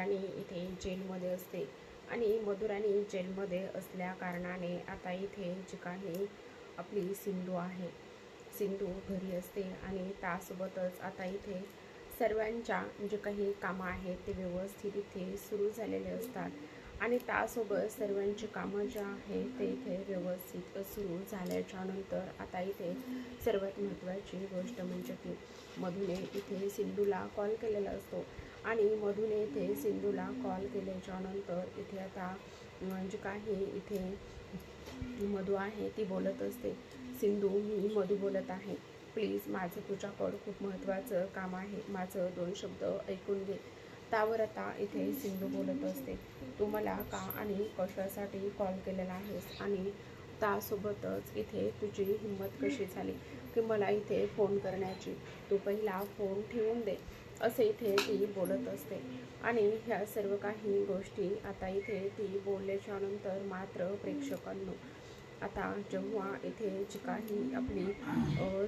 मधुराणी इथे जेलमध्ये असते आणि मधुराणी जेलमध्ये असल्या कारणाने आता इथे ठिकाणी काही आपली सिंधू आहे सिंधू घरी असते आणि त्यासोबतच आता इथे सर्वांच्या जे काही कामं आहेत ते व्यवस्थित इथे सुरू झालेले असतात आणि त्यासोबत सर्वांची कामं जे आहेत ते इथे व्यवस्थित सुरू झाल्याच्यानंतर आता इथे सर्वात महत्त्वाची गोष्ट म्हणजे की मधुने इथे सिंधूला कॉल केलेला असतो. आणि मधून इथे सिंधूला कॉल केल्याच्यानंतर इथे आता म्हणजे जे काही इथे मधू आहे ती बोलत असते सिंधू मी मधू बोलत आहे. प्लीज माझं तुझ्याकडं खूप महत्त्वाचं काम आहे. माझं दोन शब्द ऐकून घे. त्यावर आता इथे सिंधू बोलत असते तू मला का आणि कशासाठी कॉल केलेला आहेस? आणि त्यासोबतच इथे तुझी हिंमत कशी झाली की मला इथे फोन करण्याची? तू पहिला फोन ठेवून दे. असे इथे ती बोलत असते. आणि ह्या सर्व काही गोष्टी आता इथे ती बोलल्याच्या नंतर मात्र प्रेक्षकांनो आता जेव्हा इथे जी काही आपली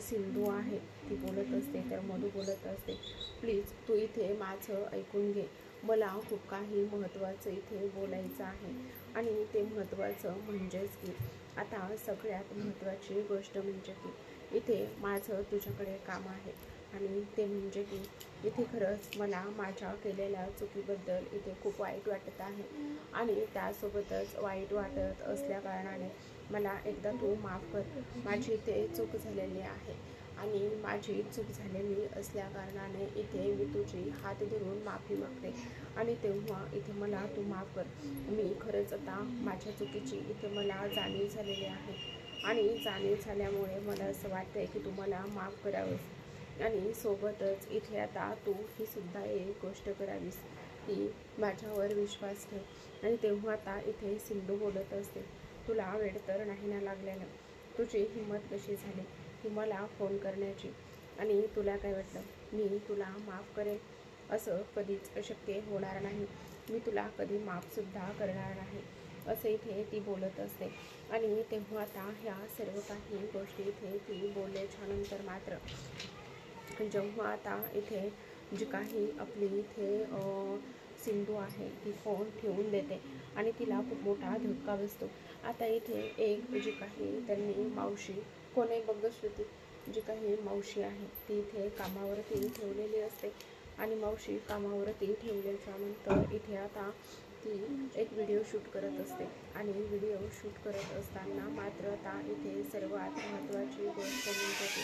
सिंधू आहे ती बोलत असते तर मधू बोलत असते प्लीज तू इथे माझं ऐकून घे. मला खूप काही महत्त्वाचं इथे बोलायचं आहे. आणि ते महत्त्वाचं म्हणजेच की आता सगळ्यात महत्त्वाची गोष्ट म्हणजे की इथे माझं तुझ्याकडे काम आहे. आणि ते म्हणजे की इथे खरंच मला माझ्या केलेल्या चुकीबद्दल इथे खूप वाईट वाटत आहे. आणि त्यासोबतच वाईट वाटत असल्या कारणाने मला एकदा तू माफ कर. माझी इथे चूक झालेली आहे. आणि माझी चूक झालेली असल्या कारणाने इथे मी तुझी हात धरून माफी मागते. आणि तेव्हा इथे मला तू माफ कर. मी खरंच आता माझ्या चुकीची इथे मला जाणीव झालेली आहे. आणि जाणीव झाल्यामुळे मला असं वाटतंय की तू मला माफ करावंस. आणि सोबतच इथे आता तू ही सुद्धा एक गोष्ट करावीस. की माझ्यावर विश्वास ठेव. आणि तेव्हा आता इथे सिंधू बोलत असते. तुला वेळ तर नाही ना लागलेला. तुझी हिंमत कशी झाली? की मला फोन करण्याची. आणि तुला काय वाटलं? मी तुला माफ करेन. असं कधीच शक्य होणार नाही. मी तुला कधी माफसुद्धा करणार नाही. असं इथे ती बोलत असते. आणि तेव्हा आता ह्या सर्व काही गोष्टी इथे ती बोलल्याच्यानंतर मात्र जेव्हा आता इथे जी काही आपली इथे सिंधू आहे ती फोन ठेवून देते आणि तिला खूप मोठा धक्का बसतो. आता इथे एक जी काही त्यांनी मावशी कोणी बघ श्रुती जी काही मावशी आहे ती इथे कामावरती ठेवलेली असते आणि मावशी कामावरती ठेवल्याच्या नंतर इथे आता ती एक व्हिडिओ शूट करत असते आणि व्हिडिओ शूट करत असताना मात्र आता इथे सर्वात महत्त्वाची गोष्ट म्हणजे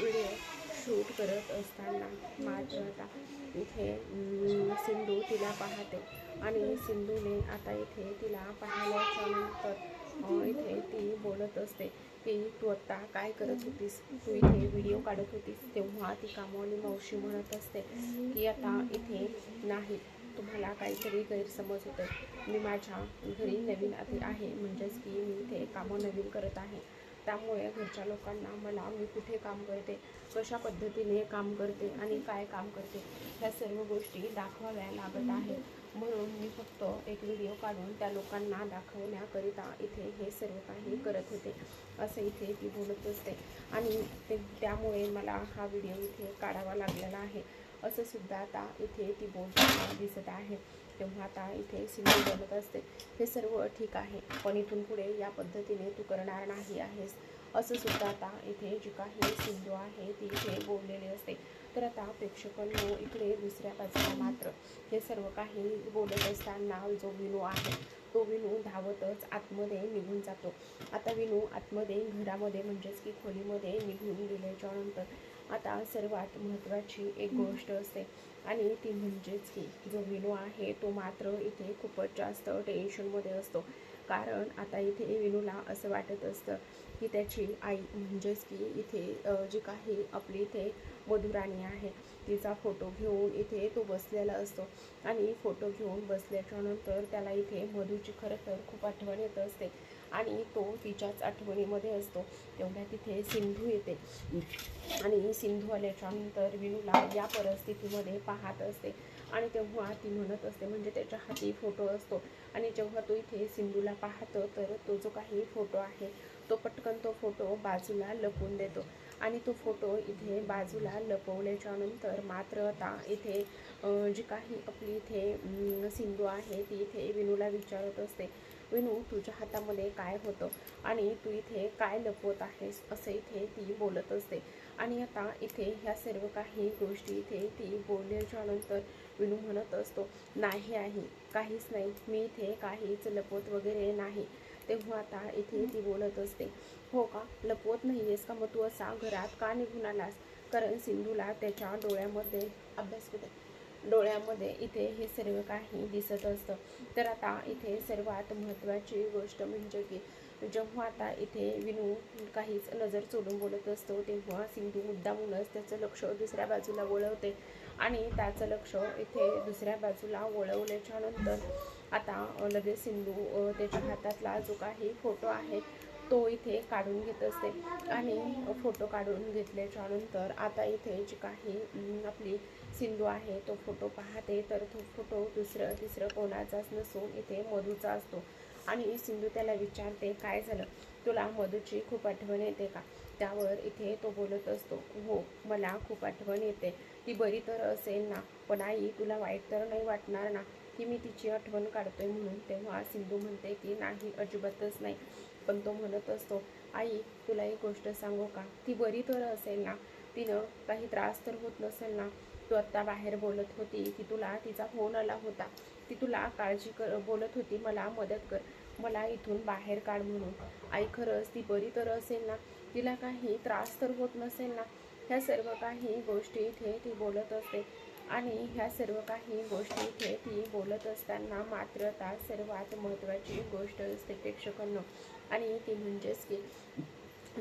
व्हिडिओ शूट करत असताना मात्र आता इथे सिंधू तिला पाहते. आणि सिंधूने आता इथे तिला पाहिल्याच्या नंतर इथे ती बोलत असते की तू आत्ता काय करत होतीस? तू इथे व्हिडिओ काढत होतीस. तेव्हा ती कामवाली मावशी म्हणत असते की आता इथे नाही. तुम्हाला काहीतरी गैरसमज होतं मी माझ्या घरी नवीन आधी आहे. म्हणजेच की मी इथे कामं नवीन करत आहे. त्यामुळे घरच्या लोकांना मला मी कुठे काम करते? कशा पद्धतीने काम करते आणि काय काम करते? ह्या सर्व गोष्टी दाखवाव्या लागत आहेत. म्हणून मी फक्त एक व्हिडिओ काढून त्या लोकांना दाखवण्याकरिता इथे हे सर्व काही करत होते. असं इथे ती बोलत असते. आणि ते त्यामुळे मला हा व्हिडिओ इथे काढावा लागलेला आहे. असं सुद्धा आता इथे ती बोलताना दिसत आहे. तेव्हा आता इथे सिंधू बोलत असते. हे सर्व ठीक आहे. पण इथून पुढे या पद्धतीने तू करणार नाही आहेस. असं सुद्धा आता इथे जी काही सिंधू आहे ती इथे बोललेली असते. तर आता प्रेक्षकांनो इकडे दुसऱ्या बाजूला मात्र हे सर्व काही बोलत असताना जो विनू आहे तो विनू धावतच आतमध्ये निघून जातो. आता विनू आतमध्ये घरामध्ये म्हणजेच की खोलीमध्ये निघून गेल्याच्यानंतर आता सर्वात महत्त्वाची एक गोष्ट असते. आणि ती म्हणजेच की जो विनू आहे तो मात्र इथे खूपच जास्त टेन्शनमध्ये असतो. कारण आता इथे विनूला असं वाटत असतं की त्याची आई म्हणजेच की इथे जी काही आपली इथे मधुराणी आहे तिचा फोटो घेऊन इथे तो बसलेला असतो. आणि फोटो घेऊन बसल्याच्या नंतर त्याला इथे मधूची खरं तर खूप आठवण येत असते. आणि तो तिच्याच आठवणीमध्ये असतो. तेवढ्या तिथे सिंधू येते. आणि सिंधू आल्याच्यानंतर विनूला या परिस्थितीमध्ये पाहत असते. आणि तेव्हा ती म्हणत असते म्हणजे त्याच्या हाती फोटो असतो. आणि जेव्हा तो इथे सिंधूला पाहतो तर तो जो काही फोटो आहे तो पटकन तो फोटो बाजूला लपवून देतो. आणि तो फोटो इथे बाजूला लपवल्याच्या नंतर मात्र आता इथे जी काही आपली इथे सिंधू आहे ती इथे विनूला विचारत असते. विनू तुझ्या हातामध्ये काय होतं आणि तू इथे काय लपवत आहेस असं इथे ती बोलत असते. आणि आता इथे ह्या सर्व काही गोष्टी इथे ती बोलल्याच्या नंतर विनू म्हणत असतो नाही आहे काहीच नाही. मी इथे काहीच लपवत वगैरे नाही. तेव्हा आता इथे ती बोलत असते हो का? लपवत नाही आहेस का? मग तू असा घरात का निघून आलास? कारण सिंधूला त्याच्या डोळ्यामध्ये अभ्यास करते डोळ्यामध्ये इथे हे सर्व काही दिसत असतं. तर आता इथे सर्वात महत्त्वाची गोष्ट म्हणजे की जेव्हा आता इथे विनू काहीच नजर सोडून बोलत असतो तेव्हा सिंधू मुद्दामूनच त्याचं लक्ष दुसऱ्या बाजूला वळवते. आणि त्याचं लक्ष इथे दुसऱ्या बाजूला वळवल्याच्या नंतर आता लगेच सिंधू त्याच्या हातातला जो काही फोटो आहे तो इथे काढून घेत असते. आणि फोटो काढून घेतल्याच्यानंतर आता इथे जी काही आपली सिंधू आहे तो फोटो पाहते. तर तो फोटो दुसरं तिसरं कोणाचाच नसून इथे मधूचा असतो. आणि सिंधू त्याला विचारते काय झालं? तुला मधूची खूप आठवण येते का? त्यावर इथे तो बोलत असतो हो मला खूप आठवण येते. ती बरी तर असेल ना? पण आई तुला वाईट तर नाही वाटणार ना? की मी तिची आठवण काढतोय म्हणून? तेव्हा सिंधू म्हणते की नाही अजिबातच नाही. पण तो म्हणत असतो आई तुला एक गोष्ट सांगू का? ती बरी तर असेल ना? तिनं काही त्रास तर होत नसेल ना? तू आत्ता बाहेर बोलत होती की तुला तिचा फोन आला होता. ती तुला काळजी कर बोलत होती मला मदत कर. मला इथून बाहेर काढ म्हणून. आई खरंच ती बरी तर असेल ना? तिला काही त्रास तर होत नसेल ना? ह्या सर्व काही गोष्टी इथे ती बोलत असते. आणि ह्या सर्व काही गोष्टी इथे ती बोलत असताना मात्र त्या सर्वात महत्त्वाची गोष्ट असते प्रेक्षकांना. आणि ती म्हणजेच की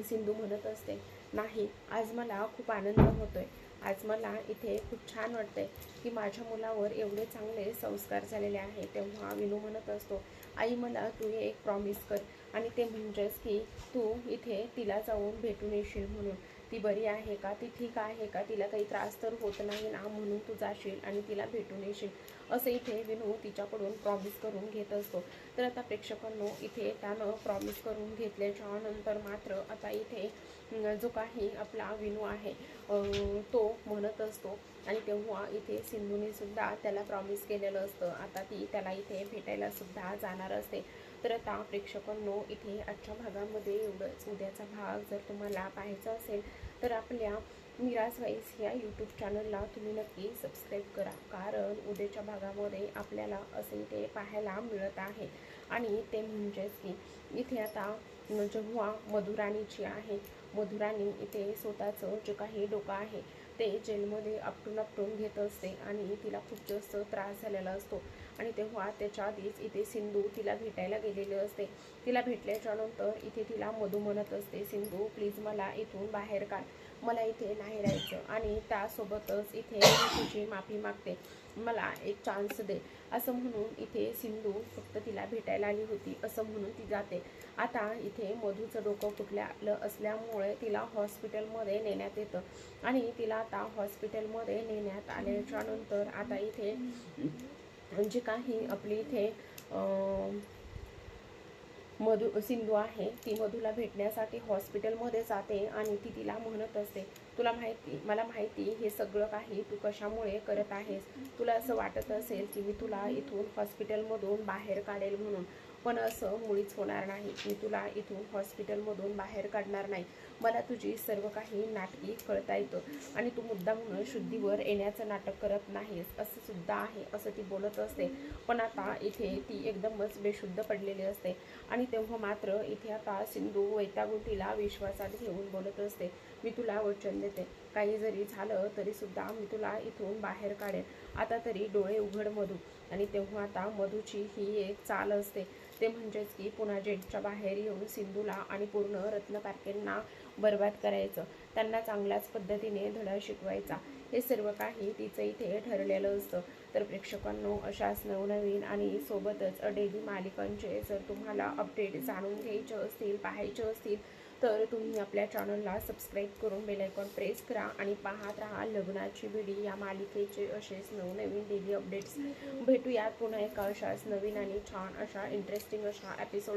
सिंधू म्हणत असते नाही आज मला खूप आनंद होतोय. आज मला इथे खूप छान वाटतंय की माझ्या मुलावर एवढे चांगले संस्कार झालेले आहे तेव्हा विनू म्हणत असतो. आई मला तू एक प्रॉमिस कर आणि ते म्हणजेच की तू इथे तिला जाऊन भेटून येशील म्हणून. ती बरी आहे का? ती ठीक आहे का? तिला काही त्रास तर होत नाही ना म्हणून तू जाशील आणि तिला भेटून येशील. असं इथे विनू तिच्याकडून प्रॉमिस करून घेत असतो. तर आता प्रेक्षकांनो इथे त्यानं प्रॉमिस करून घेतल्याच्या नंतर मात्र आता इथे जो काही आपला विनू आहे तो म्हणत असतो. आणि तेव्हा इथे सिंधूने सुद्धा त्याला प्रॉमिस केलेलं असतं. आता ती त्याला इथे भेटायला सुद्धा जाणार असते. तर आता प्रेक्षकांनो इथे आजच्या भागामध्ये एवढंच. उद्याचा भाग जर तुम्हाला पाहायचा असेल तर आपल्या मिराज वाईस या यूट्यूब चॅनलला तुम्ही नक्की सबस्क्राईब करा. कारण उद्याच्या भागामध्ये आपल्याला असे ते पाहायला मिळत आहे. आणि ते म्हणजेच की इथे आता जेव्हा मधुराणीची आहे मधुराणी इथे स्वतःचं जे काही डोकं आहे ते जेलमध्ये आपटून आपटून घेत असते आणि तिला खूप जास्त त्रास झालेला असतो. आणि तेव्हा त्याच्या आधीच इथे सिंधू तिला भेटायला गेलेली असते. तिला भेटल्याच्या नंतर इथे तिला मधू म्हणत असते सिंधू प्लीज मला इथून बाहेर काढ. मला इथे नाही राहायचं आणि त्यासोबतच इथे तुझी माफी मागते. मला एक चान्स दे. असं म्हणून इथे सिंधू फक्त तिला भेटायला आली होती. असं म्हणून ती जाते. आता इथे मधूचं डोकं फुटल्या असल्यामुळे तिला हॉस्पिटलमध्ये नेण्यात येतं. आणि तिला आता हॉस्पिटलमध्ये नेण्यात आल्याच्यानंतर आता इथे जे काही आपली इथे मधु सिंधू आहे ती मधूला भेटण्यासाठी हॉस्पिटलमध्ये जाते आणि ती तिला म्हणत असते तुला माहिती मला माहिती हे सगळं काही तू कशामुळे करत आहेस? तुला असं वाटत असेल की मी तुला इथून हॉस्पिटलमधून बाहेर काढेल म्हणून पण असं मुळीच होणार नाही. मी तुला इथून हॉस्पिटलमधून बाहेर काढणार नाही. मला तुझी सर्व काही नाटकी कळता येतं. आणि तू मुद्दा म्हणून शुद्धीवर येण्याचं नाटक करत नाहीस असं सुद्धा आहे असं ती बोलत असते. पण आता इथे ती एकदमच बेशुद्ध पडलेली असते. आणि तेव्हा मात्र इथे आता सिंधू वैतागून तिला विश्वासात घेऊन बोलत असते. मी तुला वचन देते. काही जरी झालं तरीसुद्धा मी तुला इथून बाहेर काढेन. आता तरी डोळे उघड मधू. आणि तेव्हा आता मधूची ही एक चाल असते. ते म्हणजेच की पुन्हा जेटच्या बाहेर येऊन सिंधूला आणि पूर्ण रत्नकारकेंना बर्बाद करायचं. त्यांना चांगल्याच पद्धतीने धडा शिकवायचा. हे सर्व काही तिचं इथे ठरलेलं असतं. तर प्रेक्षकांनो अशाच नवनवीन आणि सोबतच डेली मालिकांचे जर तुम्हाला अपडेट जाणून घ्यायचे असतील पाहायचे असतील तर तुम्ही आपल्या चॅनलला सबस्क्राईब करून बेलायकॉन प्रेस करा आणि पाहत राहा लग्नाची विडी या मालिकेचे असेच नवनवीन डेली अपडेट्स भेटूयात पुन्हा एका अशाच नवीन आणि छान अशा इंटरेस्टिंग अशा एपिसोड